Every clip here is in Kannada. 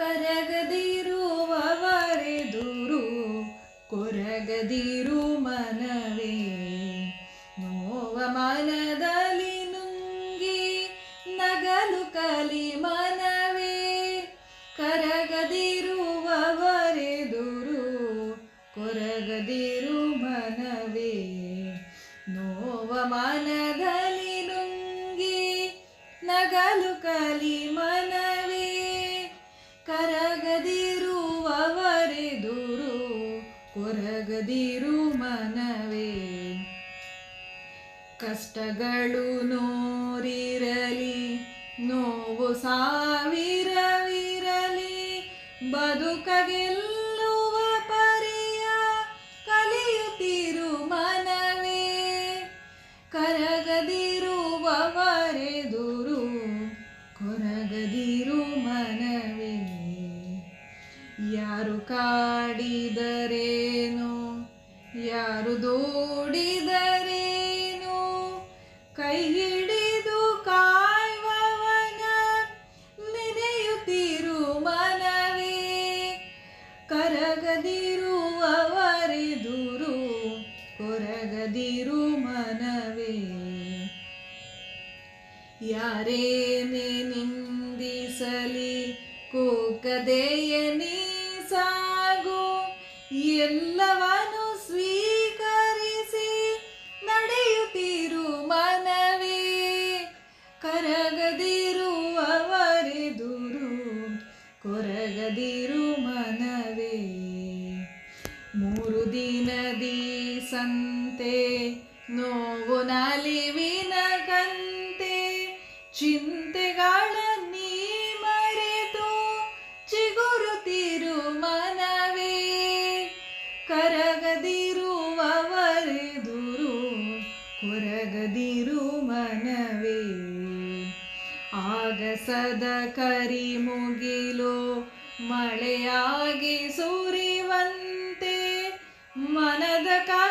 ಕರಗದಿರುವವರೆದುರು ಕೊರಗದಿರು ಮನವೇ. ನೋವ ಮನದಲ್ಲಿ ನುಂಗಿ ನಗಲು ಕಲಿ ಮನವೇ. ಕರಗದಿರುವವರೆದುರು ಕೊರಗದಿರು ಮನವೇ. ನೋವ ಮನದಲ್ಲಿ ನುಂಗಿ ನಗಲು ಕಲಿ ಮನವೇ. ಕೊರಗದಿರು ಮನವೇ. ಕಷ್ಟಗಳು ನೋರಿರಲಿ ನೋವು ಸಾವಿರವಿರಲಿ. ಬದುಕಗೆಲ್ಲುವ ಯಾರು ದೂಡಿದರೇನು? ಕೈ ಹಿಡಿದು ಕಾಯುವವನ ನೆನೆಯುತ್ತಿರು ಮನವೇ. ಕರಗದಿರುವವರೆದುರು ಕೊರಗದಿರು ಮನವೇ. ಯಾರೇನೇ ನಿಂದಿಸಲಿ ಕೂಕದೆಯ ಸಂತೆ ನೋವು ನಲಿವಿನ ಕಂತೆ, ಚಿಂತೆಗಳ ನೀ ಮರೆತು ಚಿಗುರುತ್ತಿರು ಮನವೇ. ಕರಗದಿರುವವರೆದುರು ಕೊರಗದಿರು ಮನವೇ. ಆಗಸದ ಕರಿ ಮುಗಿಲು, ಮಳೆಯಾಗಿ ಸುರಿವಂತೆ, ಮನದ ಕಹಿಗಳನ್ನೆಲ್ಲ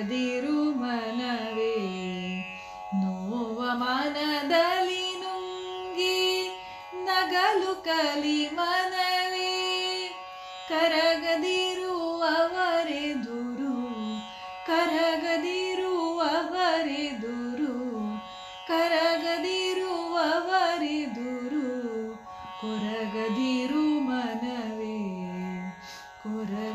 ಮಾಡದಿರು ಮನವೇ. ನೋವ ಮನದಲ್ಲಿ ನುಂಗಿ ನಗಲು ಕಲಿ ಮನವೇ. ಕರಗದಿರುವವರೆದುರು ಕರಗದಿರುವವರೆದುರು ಕರಗದಿರುವವರೆದುರು ಕೊರಗದಿರು ಮನವೇ. ಕೊರ